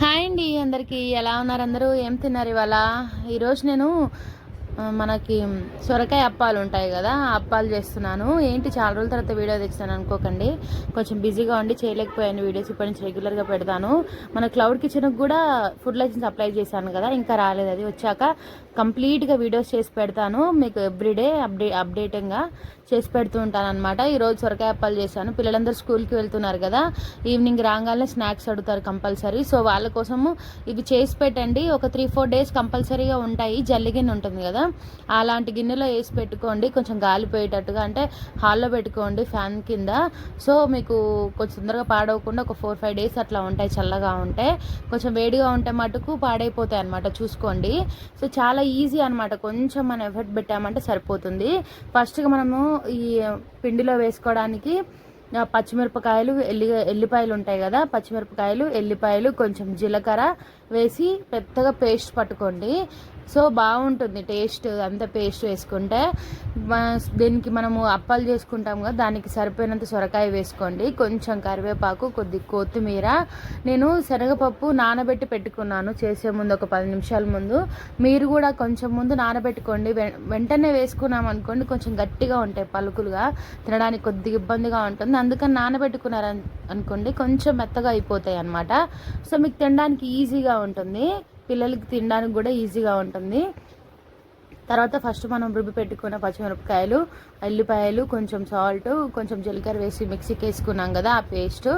Hi అండి అందరికీ. ఎలా ఉన్నారు అందరూ? ఏం తిన్నారు ఇవాళ? ఈరోజు నేను మనకి సొరకాయ అప్పాలు ఉంటాయి కదా అప్పాలు చేస్తున్నాను. ఏంటి చాలా రోజుల తర్వాత వీడియో తెచ్చాను అనుకోకండి. కొంచెం బిజీగా ఉండి చేయలేకపోయాను వీడియోస్ ఇప్పటి నుంచి రెగ్యులర్గా పెడతాను. మన క్లౌడ్ కిచెన్కి కూడా ఫుడ్ లైసెన్స్ అప్లై చేశాను కదా ఇంకా రాలేదు అది వచ్చాక కంప్లీట్గా వీడియోస్ చేసి పెడతాను. మీకు ఎవ్రీడే అప్డే అప్డేటింగ్గా చేసి పెడుతూ ఉంటాను అనమాట ఈరోజు సొరకాయ అప్పాలు చేశాను. పిల్లలందరూ స్కూల్కి వెళ్తున్నారు కదా ఈవినింగ్ రాగానే స్నాక్స్ అడుగుతారు కంపల్సరీ. సో వాళ్ళ కోసము ఇవి చేసి పెట్టండి. ఒక త్రీ ఫోర్ డేస్ కంపల్సరీగా ఉంటాయి. జల్లి ఉంటుంది కదా అలాంటి గిన్నెలో వేసి పెట్టుకోండి. కొంచెం గాలి పోయేటట్టుగా అంటే హాల్లో పెట్టుకోండి ఫ్యాన్ కింద. సో మీకు కొంచెం తొందరగా పాడవకుండా ఒక ఫోర్ ఫైవ్ డేస్ అట్లా ఉంటాయి చల్లగా ఉంటే కొంచెం వేడిగా ఉంటే మటుకు పాడైపోతాయి అనమాట చూసుకోండి. సో చాలా ఈజీ అనమాట కొంచెం మనం ఎఫర్ట్ పెట్టామంటే సరిపోతుంది. ఫస్ట్గా మనము ఈ పిండిలో వేసుకోవడానికి పచ్చిమిరపకాయలు ఎల్లి ఎల్లిపాయలు ఉంటాయి కదా? పచ్చిమిరపకాయలు ఎల్లిపాయలు కొంచెం జీలకర్ర వేసి పెద్దగా పేస్ట్ పట్టుకోండి. సో బాగుంటుంది టేస్ట్. అంత పేస్ట్ వేసుకుంటే మ- దీనికి మనము అప్పాలు చేసుకుంటాం కదా దానికి సరిపోయినంత సొరకాయ వేసుకోండి. కొంచెం కరివేపాకు కొద్ది కొత్తిమీర. నేను శనగపప్పు నానబెట్టి పెట్టుకున్నాను చేసే ముందు ఒక పది నిమిషాల ముందు. మీరు కూడా కొంచెం ముందు నానబెట్టుకోండి. వె- వెంటనే వేసుకున్నాం అనుకోండి కొంచెం గట్టిగా ఉంటాయి పలుకులుగా. తినడానికి కొద్దిగా ఇబ్బందిగా ఉంటుంది. అందుకని నానబెట్టుకున్నారు అనుకోండి కొంచెం మెత్తగా అయిపోతాయి అన్నమాట. సో మీకు తినడానికి ఈజీగా ఉంటుంది. పిల్లలకి తినడానికి కూడా ఈజీగా ఉంటుంది. తర్వాత ఫస్ట్ మనం రుబ్బి పెట్టుకున్న పచ్చిమిరపకాయలు ఎల్లిపాయలు కొంచెం సాల్ట్ కొంచెం జీలకర్ర వేసి మిక్సీకి వేసుకున్నాం కదా ఆ పేస్ట్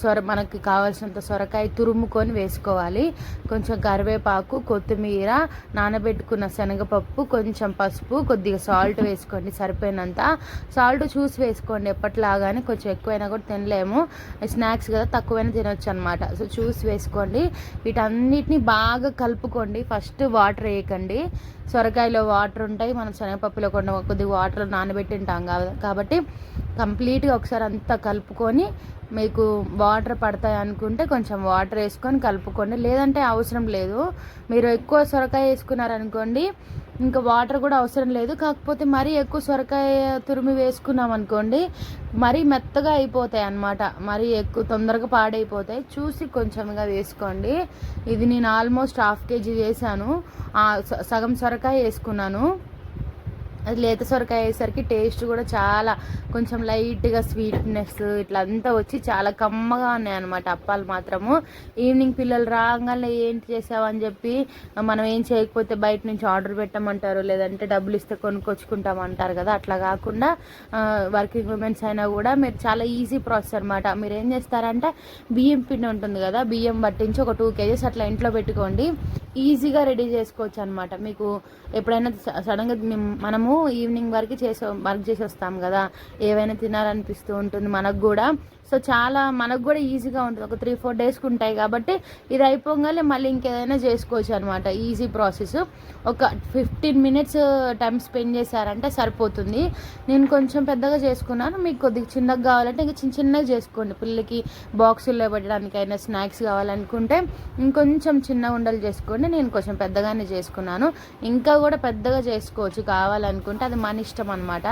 సొర మనకి కావాల్సినంత సొరకాయ తురుముకొని వేసుకోవాలి. కొంచెం కరివేపాకు కొత్తిమీర నానబెట్టుకున్న శనగపప్పు కొంచెం పసుపు కొద్దిగా సాల్ట్ వేసుకోండి సరిపోయినంత. సాల్ట్ చూసి వేసుకోండి ఎప్పటిలాగానే కొంచెం ఎక్కువైనా కూడా తినలేము. స్నాక్స్ కదా తక్కువైనా తినొచ్చు అనమాట సో చూసి వేసుకోండి. వీటన్నిటిని బాగా కలుపుకోండి. ఫస్ట్ వాటర్ వేయకండి. సొరకాయలో వాటర్ ఉంటాయి. మనం శనగపప్పులో కొన్ని కొద్దిగా వాటర్ నానబెట్టి ఉంటాం కాబట్టి కంప్లీట్గా ఒకసారి అంతా కలుపుకొని మీకు వాటర్ పడతాయి అనుకుంటే కొంచెం వాటర్ వేసుకొని కలుపుకోండి. లేదంటే అవసరం లేదు. మీరు ఎక్కువ సొరకాయ వేసుకున్నారనుకోండి ఇంకా వాటర్ కూడా అవసరం లేదు. కాకపోతే మరీ ఎక్కువ సొరకాయ తురిమి వేసుకున్నాం అనుకోండి మరీ మెత్తగా అయిపోతాయి అన్నమాట. మరీ ఎక్కువ తొందరగా పాడైపోతాయి. చూసి కొంచెంగా వేసుకోండి. ఇది నేను ఆల్మోస్ట్ హాఫ్ కేజీ చేశాను సగం సొరకాయ వేసుకున్నాను. అది లేత సొరకాయ వేసరికి టేస్ట్ కూడా చాలా కొంచెం లైట్గా స్వీట్నెస్ ఇట్లా అంతా వచ్చి చాలా కమ్మగా ఉన్నాయి అనమాట అప్పాలు మాత్రము. ఈవినింగ్ పిల్లలు రాగానే ఏంటి చేసావని చెప్పి మనం ఏం చేయకపోతే బయట నుంచి ఆర్డర్ పెట్టమంటారు లేదంటే డబ్బులు ఇస్తే కొనుక్కొచ్చుకుంటాం అంటారు కదా అట్లా కాకుండా వర్కింగ్ ఉమెన్స్ అయినా కూడా మీరు చాలా ఈజీ ప్రాసెస్ అనమాట మీరు ఏం చేస్తారంటే బియ్యం పిండి ఉంటుంది కదా బియ్యం పట్టించి ఒక టూ కేజీస్ అట్లా ఇంట్లో పెట్టుకోండి. ఈజీగా రెడీ చేసుకోవచ్చు అనమాట మీకు ఎప్పుడైనా స- సడన్గా మనము ఈవినింగ్ వరకు చేసే వర్క్ చేసి వస్తాం కదా. ఏవైనా తినాలనిపిస్తూ ఉంటుంది మనకు కూడా. సో చాలా మనకు కూడా ఈజీగా ఉంటుంది. ఒక త్రీ ఫోర్ డేస్కి ఉంటాయి కాబట్టి ఇది అయిపోగానే మళ్ళీ ఇంకేదైనా చేసుకోవచ్చు అనమాట ఈజీ ప్రాసెస్ ఒక ఫిఫ్టీన్ మినిట్స్ టైం స్పెండ్ చేశారంటే సరిపోతుంది. నేను కొంచెం పెద్దగా చేసుకున్నాను. మీకు కొద్దిగా చిన్నగా కావాలంటే ఇంకా చిన్న చిన్నగా చేసుకోండి. పిల్లలకి బాక్సుల్లో పెట్టడానికైనా స్నాక్స్ కావాలనుకుంటే ఇంకొంచెం చిన్న ఉండలు చేసుకోండి. నేను కొంచెం పెద్దగానే చేసుకున్నాను. ఇంకా కూడా పెద్దగా చేసుకోవచ్చు. కావాలనుకుంటే అది మన ఇష్టం అనమాట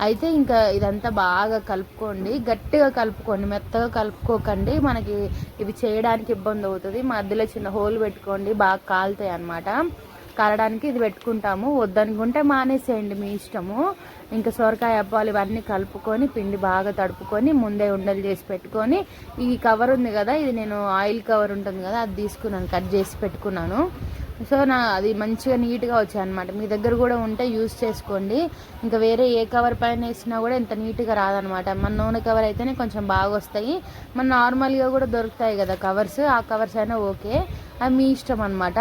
అయితే ఇంకా ఇదంతా బాగా కలుపుకోండి. గట్టిగా కలుపుకోండి. మెత్తగా కలుపుకోకండి. మనకి ఇవి చేయడానికి ఇబ్బంది అవుతుంది. మధ్యలో చిన్న హోల్ పెట్టుకోండి. బాగా కాలుతాయి అన్నమాట. కాలడానికి ఇది పెట్టుకుంటాము. వద్దనుకుంటే మానేసేయండి మీ ఇష్టము. ఇంకా సొరకాయ అప్పాలు ఇవన్నీ కలుపుకొని పిండి బాగా తడుపుకొని ముందే ఉండలు చేసి పెట్టుకొని ఈ కవర్ ఉంది కదా ఇది నేను ఆయిల్ కవర్ ఉంటుంది కదా అది తీసుకున్నాను. కట్ చేసి పెట్టుకున్నాను. సో నా అది మంచిగా నీట్గా వచ్చాయి అనమాట మీ దగ్గర కూడా ఉంటే యూస్ చేసుకోండి. ఇంకా వేరే ఏ కవర్ పైన వేసినా కూడా ఇంత నీట్గా రాదనమాట మన నూనె కవర్ అయితేనే కొంచెం బాగా వస్తాయి మన నార్మల్గా కూడా దొరుకుతాయి కదా కవర్స్ ఆ కవర్స్ అయినా ఓకే. అది మీ ఇష్టం అనమాట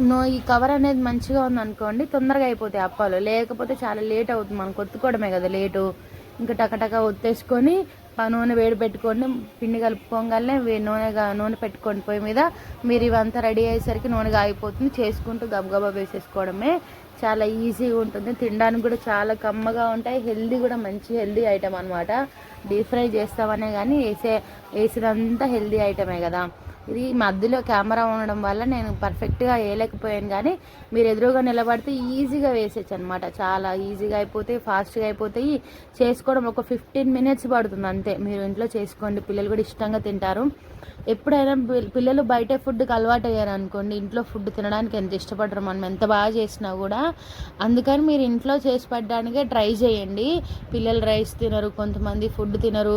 నో ఈ కవర్ అనేది మంచిగా ఉందనుకోండి తొందరగా అయిపోతాయి అప్పాలు. లేకపోతే చాలా లేట్ అవుతుంది. మనం కొత్తుకోవడమే కదా లేటు. ఇంకా టకటక ఒత్తేసుకొని నూనె వేడి పెట్టుకోండి పిండి కలుపుకోగానే నూనె నూనె పెట్టుకొని పొయ్యి మీద మీరు ఇవంతా రెడీ అయ్యేసరికి నూనె కాగిపోతుంది. చేసుకుంటూ గబగబా వేసేసుకోవడమే చాలా ఈజీగా ఉంటుంది. తినడానికి కూడా చాలా కమ్మగా ఉంటాయి. హెల్దీ కూడా మంచి హెల్దీ ఐటమ్ అనమాట డీప్ ఫ్రై చేస్తామనే కానీ వేసే వేసినంత హెల్దీ ఐటమే కదా. ఇది మధ్యలో కెమెరా ఉండడం వల్ల నేను పర్ఫెక్ట్గా వేయలేకపోయాను కానీ మీరు ఎదురుగా నిలబడితే ఈజీగా వేసేచ్చు అనమాట చాలా ఈజీగా అయిపోతాయి ఫాస్ట్గా అయిపోతాయి. చేసుకోవడం ఒక ఫిఫ్టీన్ మినిట్స్ పడుతుంది అంతే. మీరు ఇంట్లో చేసుకోండి పిల్లలు కూడా ఇష్టంగా తింటారు. ఎప్పుడైనా పిల్లలు బయట ఫుడ్కి అలవాటు అయ్యారు అనుకోండి ఇంట్లో ఫుడ్ తినడానికి ఎంత ఇష్టపడరు మనం ఎంత బాగా చేసినా కూడా. అందుకని మీరు ఇంట్లో చేసి పెట్టడానికే ట్రై చేయండి. పిల్లలు రైస్ తినరు కొంతమంది ఫుడ్ తినరు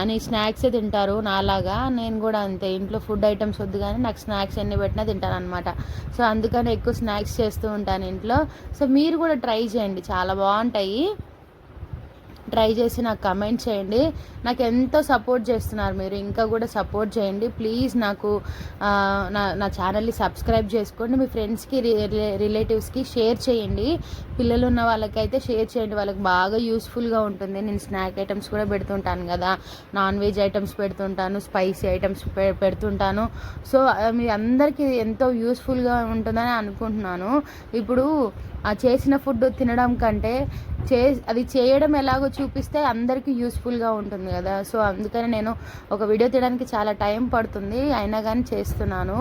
అని స్నాక్సే తింటారు నాలాగా. నేను కూడా అంతే ఇంట్లో ఫుడ్ ఐటమ్స్ వద్దు కానీ నాకు స్నాక్స్ ఎన్ని పెట్టినా తింటాను అనమాట సో అందుకని ఎక్కువ స్నాక్స్ చేస్తూ ఉంటాను ఇంట్లో. సో మీరు కూడా ట్రై చేయండి. చాలా బాగుంటాయి. ట్రై చేసి నాకు కమెంట్ చేయండి. నాకు ఎంతో సపోర్ట్ చేస్తున్నారు మీరు. ఇంకా కూడా సపోర్ట్ చేయండి. ప్లీజ్ నాకు నా నా ఛానల్ని సబ్స్క్రైబ్ చేసుకోండి. మీ ఫ్రెండ్స్కి రిలేటివ్స్కి షేర్ చేయండి. పిల్లలు ఉన్న వాళ్ళకైతే షేర్ చేయండి. వాళ్ళకి బాగా యూస్ఫుల్గా ఉంటుంది. నేను స్నాక్ ఐటమ్స్ కూడా పెడుతుంటాను కదా. నాన్ వెజ్ ఐటమ్స్ పెడుతుంటాను. స్పైసీ ఐటమ్స్ పెడుతుంటాను. సో మీ అందరికీ ఎంతో యూస్ఫుల్గా ఉంటుందని అనుకుంటున్నాను. ఇప్పుడు ఆ చేసిన ఫుడ్ తినడం కంటే చే అది చేయడం ఎలాగో చూపిస్తే అందరికీ యూస్ఫుల్గా ఉంటుంది కదా. సో అందుకని నేను ఒక వీడియో తీయడానికి చాలా టైం పడుతుంది. అయినా కానీ చేస్తున్నాను.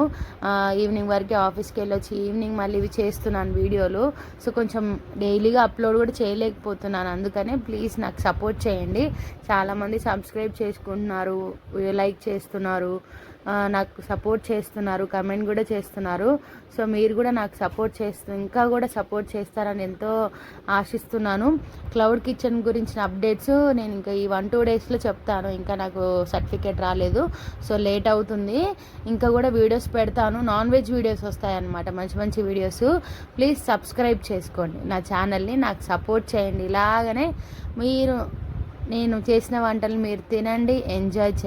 ఈవినింగ్ వరకు ఆఫీస్కి వెళ్ళొచ్చి ఈవినింగ్ మళ్ళీ ఇవి చేస్తున్నాను వీడియోలు. సో కొంచెం డైలీగా అప్లోడ్ కూడా చేయలేకపోతున్నాను. అందుకనే ప్లీజ్ నాకు సపోర్ట్ చేయండి. చాలామంది సబ్స్క్రైబ్ చేసుకుంటున్నారు లైక్ చేస్తున్నారు. నాకు సపోర్ట్ చేస్తున్నారు కమెంట్ కూడా చేస్తున్నారు. సో మీరు కూడా నాకు సపోర్ట్ చేస్తూ ఇంకా కూడా సపోర్ట్ చేస్తారని ఎంతో ఆశిస్తున్నాను. క్లౌడ్ కిచెన్ గురించిన అప్డేట్స్ నేను ఇంకా ఈ వన్ టూ డేస్లో చెప్తాను. ఇంకా నాకు సర్టిఫికేట్ రాలేదు. సో లేట్ అవుతుంది. ఇంకా కూడా వీడియోస్ పెడతాను. నాన్ వెజ్ వీడియోస్ వస్తాయన్నమాట. మంచి మంచి వీడియోస్ ప్లీజ్ సబ్స్క్రైబ్ చేసుకోండి. నా ఛానల్ని నాకు సపోర్ట్ చేయండి. ఇలాగనే మీరు నేను చేసిన వంటలు మీరు తినండి. ఎంజాయ్ చేయండి.